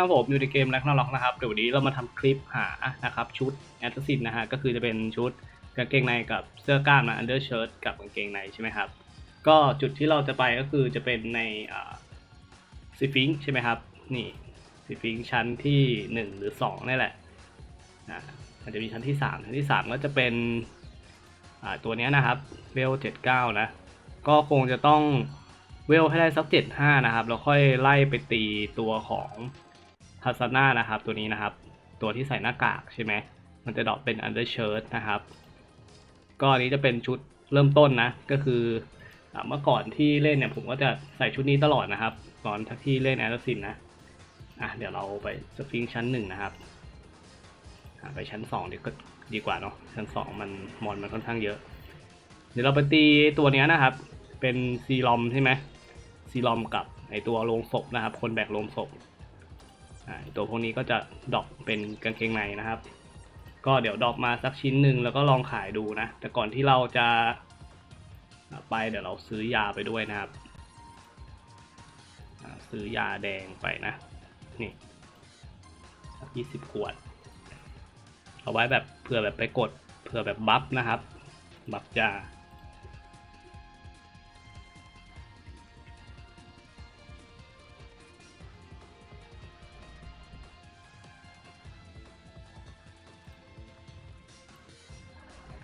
ครับผมอยู่ในเกมแร็กนาล็อกนะครับเดี๋ยววันนี้เรามาทำคลิปหานะครับชุดแอตซินนะฮะก็คือจะเป็นชุดกางเกงในกับเสื้อกล้ามนะอันเดอร์เชิ้ตกับกางเกงในใช่ไหมครับก็จุดที่เราจะไปก็คือจะเป็นในซิฟิงใช่ไหมครับนี่ซิฟิงชั้นที่หนึ่งหรือสองนี่แหละนะมันจะมีชั้นที่สามชั้นที่สามก็จะเป็นตัวนี้นะครับเวลเจ็ดเก้านะก็คงจะต้องเวลให้ได้สักเจ็ดห้านะครับแล้วค่อยไล่ไปตีตัวของ ฮัสนานะครับ ตัวนี้นะครับ ตัวที่ใส่หน้ากากใช่ไหมมันจะดรอปเป็นอันเดอร์เชิ้ตนะครับ ก็อันนี้จะเป็นชุดเริ่มต้นนะ ก็คือเมื่อก่อนที่เล่นเนี่ยผมก็จะใส่ชุดนี้ตลอดนะครับ ตอนที่เล่นแอสซินนะอะเดี๋ยวเราไปสฟิงชั้นหนึ่งนะครับไปชั้นสองดีก็ดีกว่าเนาะชั้นสองมันมอนมันค่อนข้างเยอะ เดี๋ยวเราไปตีตัวเนี้ยนะครับ เป็นซีลอมใช่ไหมซีลอมกับไอตัวโลงศพนะครับ คนแบกโลงศพ ตัวพวกนี้ก็จะดรอปเป็นกางเกงในนะครับ ก็เดี๋ยวดรอปมาสักชิ้นหนึ่งแล้วก็ลองขายดูนะ แต่ก่อนที่เราจะไปเดี๋ยวเราซื้อยาไปด้วยนะครับ ซื้อยาแดงไปนะ นี่สักยี่สิบขวด เอาไว้แบบเผื่อแบบไปกดเผื่อแบบบัฟนะครับ บัฟยา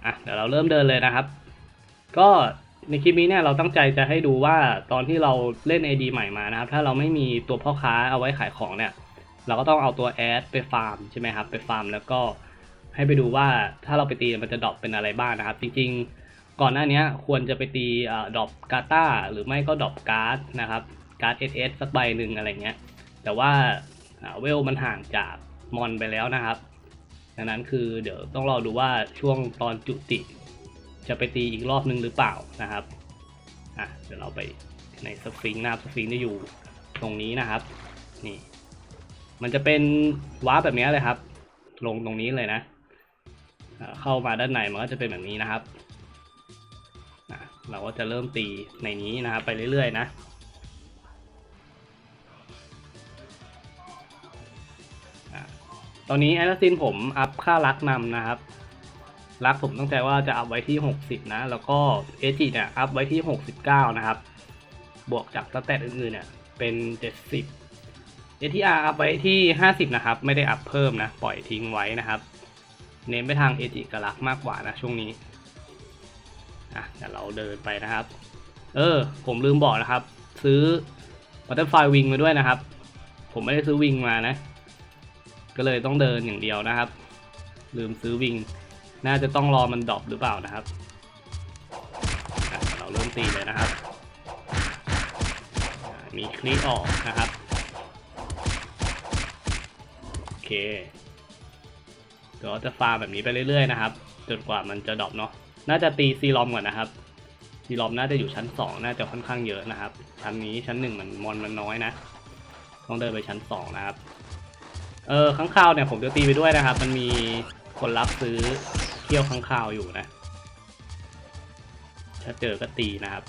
อะเดี๋ยวเราเริ่มเดินเลยนะครับ ก็ในคลิปนี้เนี่ยเราตั้งใจจะให้ดูว่าตอนที่เราเล่น AD ใหม่มานะครับ ถ้าเราไม่มีตัวพ่อค้าเอาไว้ขายของเนี่ย เราก็ต้องเอาตัวแอดไปฟาร์มใช่ไหมครับ ไปฟาร์มแล้วก็ให้ไปดูว่าถ้าเราไปตีมันจะดรอปเป็นอะไรบ้างนะครับ จริงๆ ก่อนหน้านี้ควรจะไปตีดรอปกาตาหรือไม่ก็ดรอปการ์ดนะครับ การ์ดเอสสักใบหนึ่งอะไรเงี้ย แต่ว่าอ่าเวลมันห่างจากมอนไปแล้วนะครับ ดังนั้นคือเดี๋ยวต้องรอดูว่าช่วงตอนจุติ จะไปตีอีกรอบนึงหรือเปล่านะครับอะเดี๋ยวเราไปในสฟิงค์นะครับสฟิงจะอยู่ตรงนี้นะครับนี่มันจะเป็นวาร์ปแบบนี้เลยครับ ลงตรงนี้เลยนะ เข้ามาด้านในมันก็จะเป็นแบบนี้นะครับอะเราก็จะเริ่มตีในนี้นะครับไปเรื่อยๆนะ ตอนนี้แอสซินผมอัพค่ารักนำนะครับ รักผมตั้งใจว่าจะอัพไว้ที่ 60 นะ แล้วก็เอจิเนี่ยอัพไว้ที่ 69 นะครับ บวกจากสเตตอื่นๆเนี่ยเป็น 70 ATR อัพไว้ที่ 50 นะครับ ไม่ได้อัพเพิ่มนะ ปล่อยทิ้งไว้นะครับ เน้นไปทางเอจิกับรักมากกว่านะช่วงนี้อะเดี๋ยวเราเดินไปนะครับ เออ ผมลืมบอกนะครับ ซื้อ Butterfly Wing มาด้วยนะครับ ผมไม่ได้ซื้อวิงมานะ ก็เลยต้องเดินอย่างเดียวนะครับ ลืมซื้อวิง น่าจะต้องรอมันดรอปหรือเปล่านะครับ เราเริ่มตีเลยนะครับ มีคลิกออกนะครับ โอเคเดี๋ยวเราจะฟาร์มแบบนี้ไปเรื่อยๆนะครับ จนกว่ามันจะดรอปเนาะ น่าจะตีซีลอมก่อนนะครับซีลอมน่าจะอยู่ชั้น 2 น่าจะค่อนข้างเยอะนะครับ ชั้นนี้ชั้น1มันมอนมันน้อยนะ ต้องเดินไปชั้น 2 นะครับ เออข้างข่าวเนี่ยผมจะตีไปด้วยนะครับ มันมีคนรับซื้อเที่ยวข้างข่าวอยู่นะ ถ้าเจอก็ตีนะครับ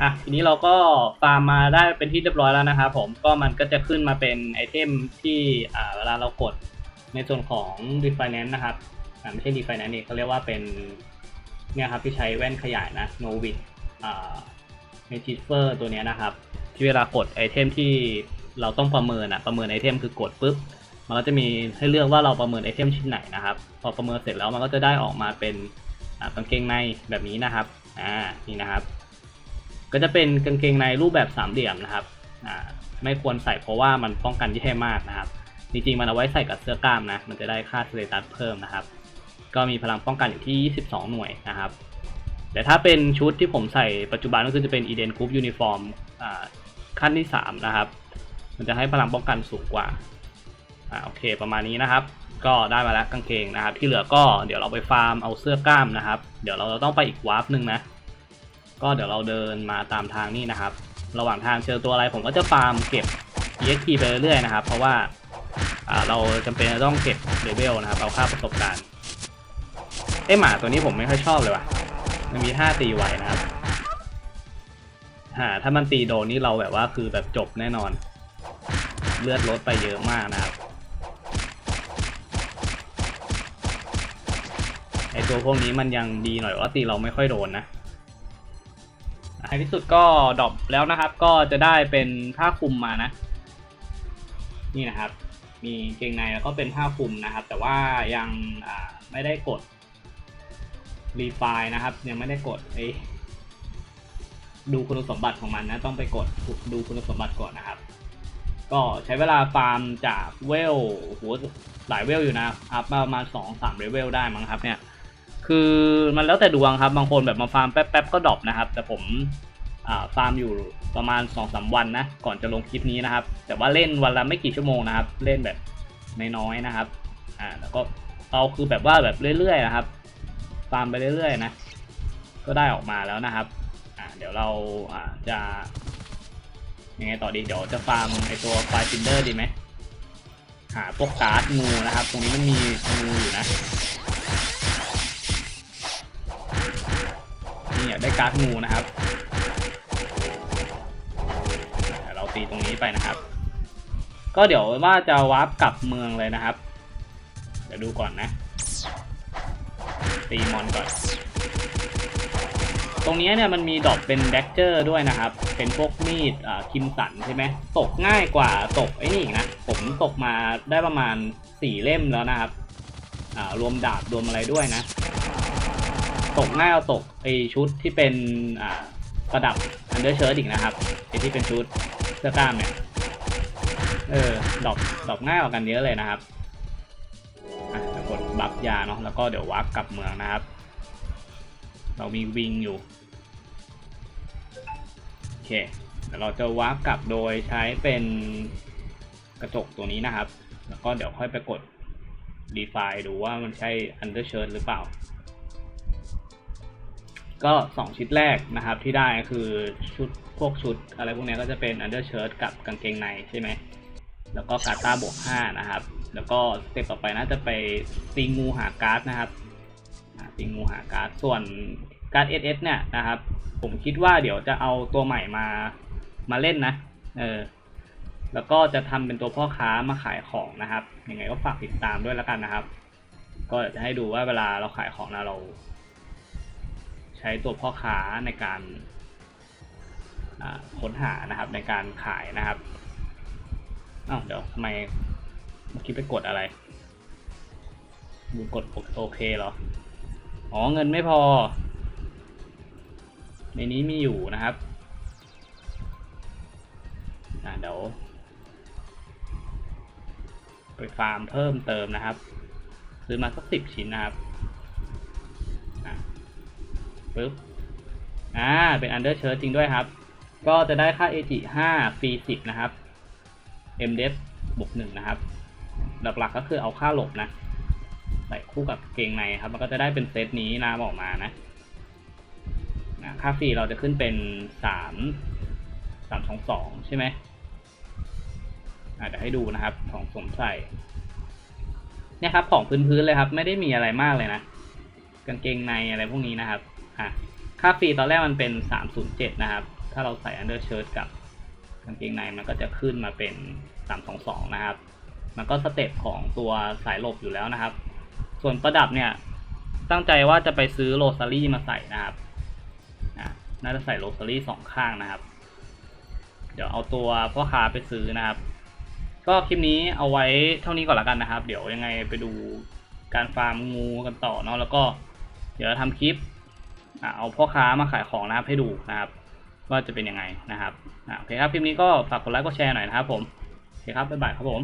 อะทีนี้เราก็ฟาร์มมาได้เป็นที่เรียบร้อยแล้วนะครับผมก็มันก็จะขึ้นมาเป็นไอเทมที่อ่าเวลาเรากดในส่วนของ Refinance นะครับอ่าไม่ใช่ Refinance นี่เขาเรียกว่าเป็นเนี่ยครับที่ใช้แว่นขยายนะ Novit อ่า m a g i f e r ตัวเนี้ยนะครับ ที่เวลากดไอเทมที่เราต้องประเมินอะประเมินไอเทมคือกดปุ๊บมันก็จะมีให้เลือกว่าเราประเมินไอเทมชิ้นไหนนะครับ พอประเมินเสร็จแล้วมันก็จะได้ออกมาเป็นอ่ากางเกงในแบบนี้นะครับ อ่านี่นะครับ ก็จะเป็นกางเกงในรูปแบบสามเหลี่ยมนะครับอ่าไม่ควรใส่เพราะว่ามันป้องกันแย่มากนะครับจริงๆมันเอาไว้ใส่กับเสื้อกล้ามนะ มันจะได้ค่าสเตตัสเพิ่มนะครับ ก็มีพลังป้องกันอยู่ที่ 22 หน่วยนะครับ แต่ถ้าเป็นชุดที่ผมใส่ปัจจุบันก็คือจะเป็น Eden Group Uniform อ่าขั้นที่ 3 นะครับ มันจะให้พลังป้องกันสูงกว่าอ่าโอเคประมาณนี้นะครับ ก็ได้มาแล้วกางเกงนะครับ ที่เหลือก็เดี๋ยวเราไปฟาร์มเอาเสื้อกล้ามนะครับ เดี๋ยวเราจะต้องไปอีกวาร์ปหนึ่งนะ ก็เดี๋ยวเราเดินมาตามทางนี่นะครับ ระหว่างทางเจอตัวอะไรผมก็จะฟาร์มเก็บ EXP ไปเรื่อยๆนะครับ เพราะว่าเราจำเป็นจะต้องเก็บเลเวลนะครับ เอาค่าประสบการณ์เอ้หมาตัวนี้ผมไม่ค่อยชอบเลยว่ะ มันมีท่าตีไวนะครับฮะถ้ามันตีโดนนี่เราแบบว่าคือแบบจบแน่นอน เลือดลดไปเยอะมากนะครับ ไอ ตัวพวกนี้มันยังดีหน่อยว่าตีเราไม่ค่อยโดนนะในที่สุดก็ดรอปแล้วนะครับ ก็จะได้เป็นผ้าคลุมมานะ นี่นะครับ มีเกงในแล้วก็เป็นผ้าคลุมนะครับ แต่ว่ายังไม่ได้กดรีไฟนะครับ ยังไม่ได้กดไอ้ดูคุณสมบัติของมันนะ ต้องไปกดดูคุณสมบัติก่อนนะครับ ก็ใช้เวลาฟาร์มจากเวลโอ้โหหลายเวลอยู่นะอัพมาประมาณสองสามเลเวลได้มั้งครับเนี่ย คือมันแล้วแต่ดวงครับบางคนแบบมาฟาร์มแป๊บๆก็ดรอปนะครับ แต่ผมฟาร์มอยู่ประมาณ2อสวันนะ ก่อนจะลงคลิปนี้นะครับ แต่ว่าเล่นวันละไม่กี่ชั่วโมงนะครับ เล่นแบบน้อยๆนะครับอ่าแล้วก็เอาคือแบบว่าแบบเรื่อยๆนะครับ ฟาร์มไปเรื่อยๆนะ ก็ได้ออกมาแล้วนะครับอ่าเดี๋ยวเราอ่าจะยังไงต่อดี เดี๋ยวจะฟาร์มไอตัวไฟซินเดอร์ดีไหมหาพวกการ์ดงูนะครับ ตรงนี้มันมีงูอยู่นะ ได้การ์ดงูนะครับเราตีตรงนี้ไปนะครับ ก็เดี๋ยวว่าจะวาร์ปกลับเมืองเลยนะครับเดี๋ยวดูก่อนนะ ตีมอนก่อน ตรงนี้เนี่ยมันมีดอกเป็นแบ็กเจอร์ด้วยนะครับ เป็นพวกมีดอ่าคิมสันใช่ไหมตกง่ายกว่าตกไอ้นี่นะ ผมตกมาได้ประมาณสี่เล่มแล้วนะครับอ่ารวมดาบรวมอะไรด้วยนะ ตกง่ายเอาตกไอชุดที่เป็นอ่าประดับอันเดอร์เชิร์ตอีกนะครับไอที่เป็นชุดเสื้อกล้ามเนี่ยเออดอกดอกง่ายกว่ากันเยอะเลยนะครับอะกดบัฟยาเนาะแล้วก็เดี๋ยววาร์ปกลับเมืองนะครับ เรามีวิงอยู่โอเคเดี๋ยวเราจะวาร์ปกลับโดยใช้เป็นกระจกตัวนี้นะครับ แล้วก็เดี๋ยวค่อยไปกดดีไฟดูว่ามันใช่ undershirt หรือเปล่า ก็สองชุดแรกนะครับที่ได้คือชุดพวกชุดอะไรพวกนี้ก็จะเป็น undershirt กับกางเกงในใช่ไหมแล้วก็กาตาบวก5นะครับ แล้วก็สเต็ปต่อไปน่าจะไปตีงูหาการ์ดนะครับอ่าตีงูหาการ์ดส่วนการ์ด SS เนี่ยนะครับ ผมคิดว่าเดี๋ยวจะเอาตัวใหม่มามาเล่นนะเออแล้วก็จะทำเป็นตัวพ่อค้ามาขายของนะครับยังไงก็ฝากติดตามด้วยแล้วกันนะครับ ก็จะให้ดูว่าเวลาเราขายของนะเรา ใช้ตัวพ่อค้าในการค้นหานะครับในการขายนะครับอ้าวเดี๋ยวทำไมเมื่อกี้ไปกดอะไรดูกดโอเคเหรอ อ๋อเงินไม่พอ ในนี้มีอยู่นะครับอ่าเดี๋ยวไปฟาร์มเพิ่มเติมนะครับ ซื้อมาสักสิบชิ้นนะครับ ปึ๊บอ่าเป็น under shirt จริงด้วยครับ ก็จะได้ค่า AG 5ฟรี10 นะครับ MDF บวก1นะครับ หลักๆก็คือเอาค่าหลบนะ ใส่คู่กับเกงในครับ มันก็จะได้เป็นเซตนี้นะออกมานะนะค่าฟรีเราจะขึ้นเป็น 3 3 2 2 ใช่ไหมอ่าเดี๋ยวให้ดูนะครับของสมใส่เนี่ยครับของพื้นๆเลยครับ ไม่ได้มีอะไรมากเลยนะกางเกงในอะไรพวกนี้นะครับ อะ ค่าฟรีตอนแรกมันเป็น 307 นะครับ ถ้าเราใส่ undershirt กับกางเกงในมันก็จะขึ้นมาเป็น 322 นะครับ มันก็สเต็ปของตัวสายหลบอยู่แล้วนะครับ ส่วนประดับเนี่ยตั้งใจว่าจะไปซื้อโรซารี่มาใส่นะครับอะน่าจะใส่โรซารี่สองข้างนะครับ เดี๋ยวเอาตัวพ่อค้าไปซื้อนะครับ ก็คลิปนี้เอาไว้เท่านี้ก่อนละกันนะครับ เดี๋ยวยังไงไปดูการฟาร์มงูกันต่อเนาะ แล้วก็เดี๋ยวทำคลิป เอาพ่อค้ามาขายของนะครับให้ดูนะครับ ว่าจะเป็นยังไงนะครับโอเคครับคลิปนี้ก็ฝากกดไลค์กดแชร์หน่อยนะครับผมโอเคครับบ๊ายบายครับผม